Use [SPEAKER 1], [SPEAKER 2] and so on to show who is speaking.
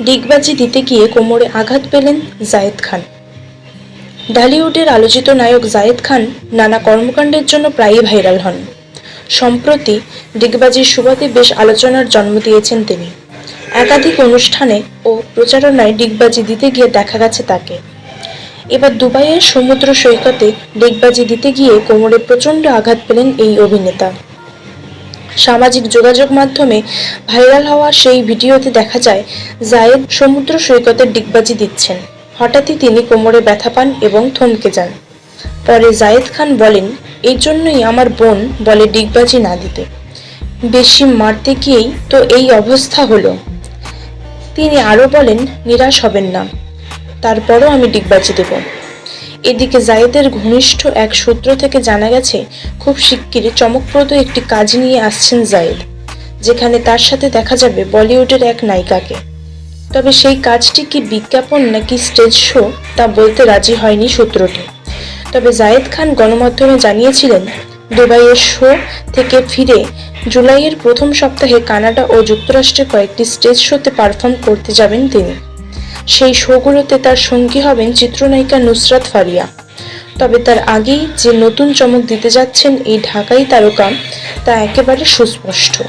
[SPEAKER 1] ডিগবাজি দিতে গিয়ে কোমরে আঘাত পেলেন জায়েদ খান। ঢালিউডের আলোচিত নায়ক জায়েদ খান নানা কর্মকাণ্ডের জন্য প্রায়ই ভাইরাল হন। সম্প্রতি ডিগবাজির সুবাদে বেশ আলোচনার জন্ম দিয়েছেন তিনি। একাধিক অনুষ্ঠানে ও প্রচারণায় ডিগবাজি দিতে গিয়ে দেখা গেছে তাকে। এবার দুবাইয়ের সমুদ্র সৈকতে ডিগবাজি দিতে গিয়ে কোমরে প্রচণ্ড আঘাত পেলেন এই অভিনেতা। সামাজিক যোগাযোগ মাধ্যমে ভাইরাল হওয়া সেই ভিডিওতে দেখা যায়, জায়েদ সমুদ্র সৈকতে ডিগবাজি দিচ্ছেন। হঠাৎই তিনি কোমরে ব্যথা পান এবং থমকে যান। পরে জায়েদ খান বলেন এই জন্যই আমার বোন বলে ডিগবাজি না দিতে। বেশি মারতে গিয়েই তো এই অবস্থা হলো। তিনি আরও বলেন, নিরাশ হবেন না। তারপরও আমি ডিগবাজি দেব। এদিকে জায়েদের ঘনিষ্ঠ এক সূত্র থেকে জানা গেছে, খুব শিগগিরই চমকপ্রদ একটি কাজ নিয়ে আসছেন জায়েদ, যেখানে তার সাথে দেখা যাবে বলিউডের এক নায়িকাকে। তবে সেই কাজটি কি বিজ্ঞাপন নাকি স্টেজ শো, তা বলতে রাজি হয়নি সূত্রটি। তবে জায়েদ খান গণমাধ্যমে জানিয়েছিলেন, দুবাইয়ের শো থেকে ফিরে জুলাইয়ের প্রথম সপ্তাহে কানাডা ও যুক্তরাষ্ট্রে কয়েকটি স্টেজ শোতে পারফর্ম করতে যাবেন তিনি। সেই শোগুলোতে তার সঙ্গী হবেন চিত্রনায়িকা নুসরাত ফারিয়া। তবে তার আগেই যে নতুন চমক দিতে যাচ্ছেন এই ঢাকাই তারকা, তা একেবারে সুস্পষ্ট।